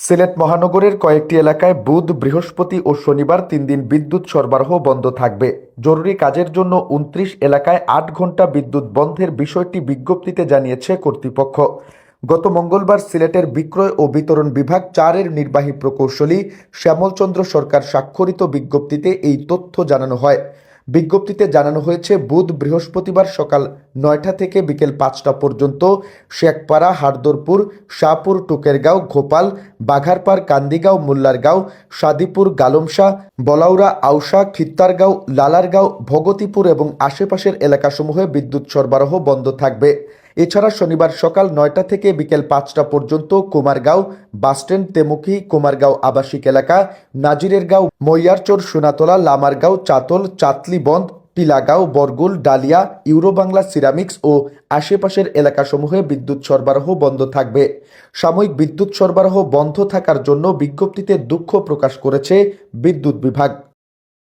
সিলেট মহানগরের কয়েকটি এলাকায় বুধ, বৃহস্পতি ও শনিবার তিন দিন বিদ্যুৎ সরবরাহ বন্ধ থাকবে। জরুরি কাজের জন্য উনত্রিশ এলাকায় আট ঘণ্টা বিদ্যুৎ বন্ধের বিষয়টি বিজ্ঞপ্তিতে জানিয়েছে কর্তৃপক্ষ। গত মঙ্গলবার সিলেটের বিক্রয় ও বিতরণ বিভাগ চারের নির্বাহী প্রকৌশলী শ্যামলচন্দ্র সরকার স্বাক্ষরিত বিজ্ঞপ্তিতে এই তথ্য জানানো হয়। বিজ্ঞপ্তিতে জানানো হয়েছে, বুধ বৃহস্পতিবার সকাল নয়টা থেকে বিকেল পাঁচটা পর্যন্ত শেখপাড়া, হারদরপুর, শাহপুর, টুকেরগাঁও, ঘোপাল, বাঘারপাড়, কান্দিগাঁও, মোল্লারগাঁও, সাদিপুর, গালমশা বলাউরা আউসা খিত্তারগাঁও, লালারগাঁও, ভগতিপুর এবং আশেপাশের এলাকাসমূহে বিদ্যুৎ সরবরাহ বন্ধ থাকবে। এছাড়া শনিবার সকাল নয়টা থেকে বিকেল পাঁচটা পর্যন্ত কুমারগাঁও বাসস্ট্যান্ড, তেমুখী, কুমারগাঁও আবাসিক এলাকা, নাজিরেরগাঁও, মৈয়ারচর, সোনাতলা, লামারগাঁও, চাতল চাতলিবন্ধ টিলাগাঁও বরগুল, ডালিয়া, ইউরোবাংলা সিরামিক্স ও আশেপাশের এলাকাসমূহে বিদ্যুৎ সরবরাহ বন্ধ থাকবে। সাময়িক বিদ্যুৎ সরবরাহ বন্ধ থাকার জন্য বিজ্ঞপ্তিতে দুঃখ প্রকাশ করেছে বিদ্যুৎ বিভাগ।